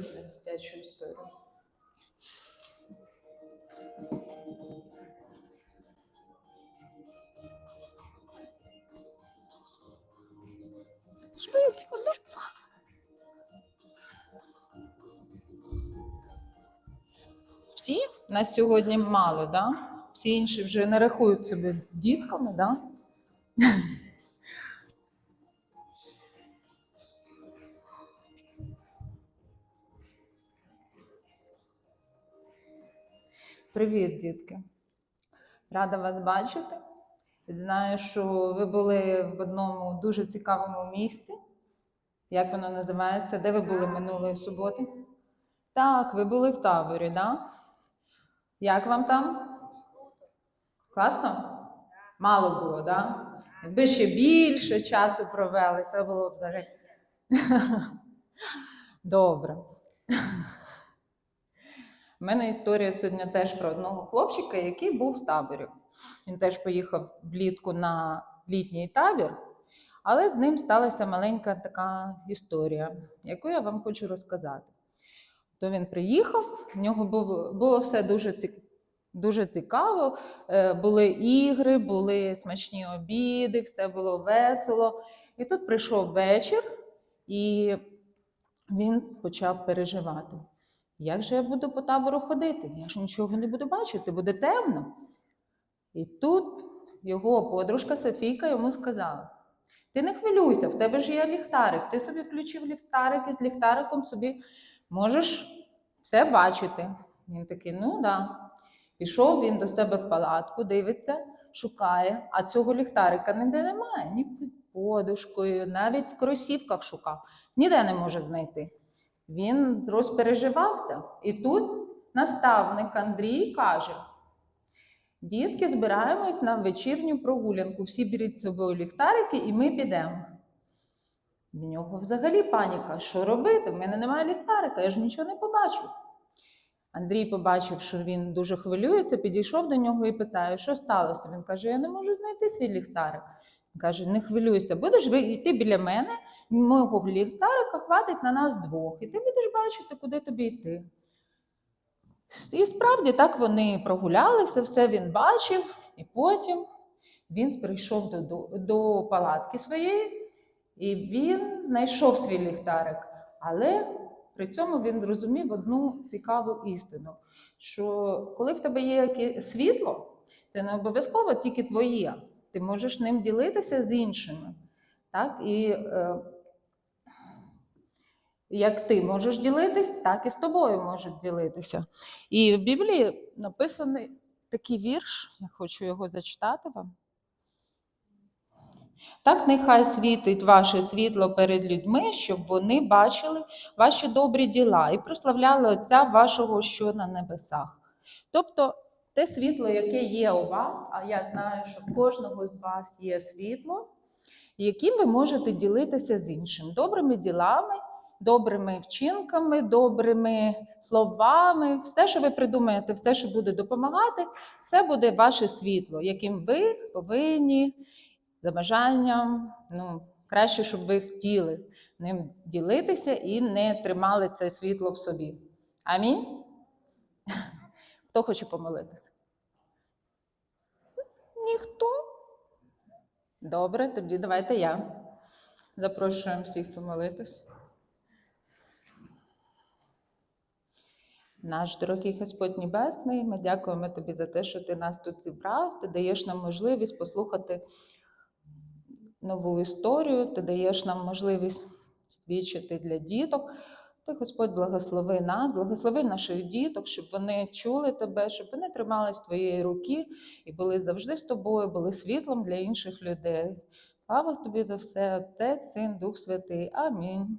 дитячу історію. Всі нас сьогодні мало, да? Всі інші вже не рахують себе дітками, да? Привіт, дітки. Рада вас бачити. Знаю, що ви були в одному дуже цікавому місці. Як воно називається? Де ви були минулої суботи? Так, ви були в таборі? Да? Як вам там? Класно? Мало було? Да? Якби ще більше часу провели, це було б взагалі. Добре. У мене історія сьогодні теж про одного хлопчика, який був в таборі. Він теж поїхав влітку на літній табір, але з ним сталася маленька така історія, яку я вам хочу розказати. То він приїхав, в нього було, було все дуже. Дуже цікаво, Е, були ігри, були смачні обіди, все було весело. І тут прийшов вечір, і він почав переживати. Як же я буду по табору ходити? Я ж нічого не буду бачити, буде темно. І тут його подружка Софійка йому сказала: ти не хвилюйся, в тебе ж є ліхтарик. Ти собі включив ліхтарик і з ліхтариком собі можеш все бачити. Він такий, ну да. Пішов він до себе в палатку, дивиться, шукає, а цього ліхтарика ніде немає, ні під подушкою, навіть в кросівках шукав, ніде не може знайти. Він розпереживався. І тут наставник Андрій каже: дітки, збираємось на вечірню прогулянку. Всі беріть з собою ліхтарики, і ми підемо. В нього взагалі паніка. Що робити? В мене немає ліхтарика, я ж нічого не побачу. Андрій побачив, що він дуже хвилюється, підійшов до нього і питає, що сталося. Він каже: Я не можу знайти свій ліхтарик. Каже: Не хвилюйся, будеш йти біля мене, мого ліхтарика хватить на нас двох, і ти будеш бачити, куди тобі йти. І справді так вони прогулялися, все він бачив, і потім він прийшов до, до, до палатки своєї, і він знайшов свій ліхтарик. Але при цьому він зрозумів одну цікаву істину: що коли в тебе є світло, це не обов'язково тільки твоє. Ти можеш ним ділитися з іншими. Так? І е, як ти можеш ділитись, так і з тобою можуть ділитися. І в Біблії написаний такий вірш, я хочу його зачитати вам. Так нехай світить ваше світло перед людьми, щоб вони бачили ваші добрі діла і прославляли Отця вашого, що на небесах. Тобто те світло, яке є у вас, а я знаю, що в кожного з вас є світло, яким ви можете ділитися з іншим добрими ділами, добрими вчинками, добрими словами, все, що ви придумаєте, все, що буде допомагати, це буде ваше світло, яким ви повинні за бажанням, ну, краще, щоб ви хотіли ним ділитися і не тримали це світло в собі. Амінь. Хто хоче помолитися? Ніхто. Добре, тоді давайте я. Запрошуємо всіх помолитись. Наш дорогий Господь Небесний, ми дякуємо тобі за те, що ти нас тут зібрав, ти даєш нам можливість послухати нову історію, ти даєш нам можливість свідчити для діток. Ти, Господь, благослови нас, благослови наших діток, щоб вони чули тебе, щоб вони тримались твоєї руки і були завжди з тобою, були світлом для інших людей. Слава тобі за все, Отець, Син, Дух Святий. Амінь.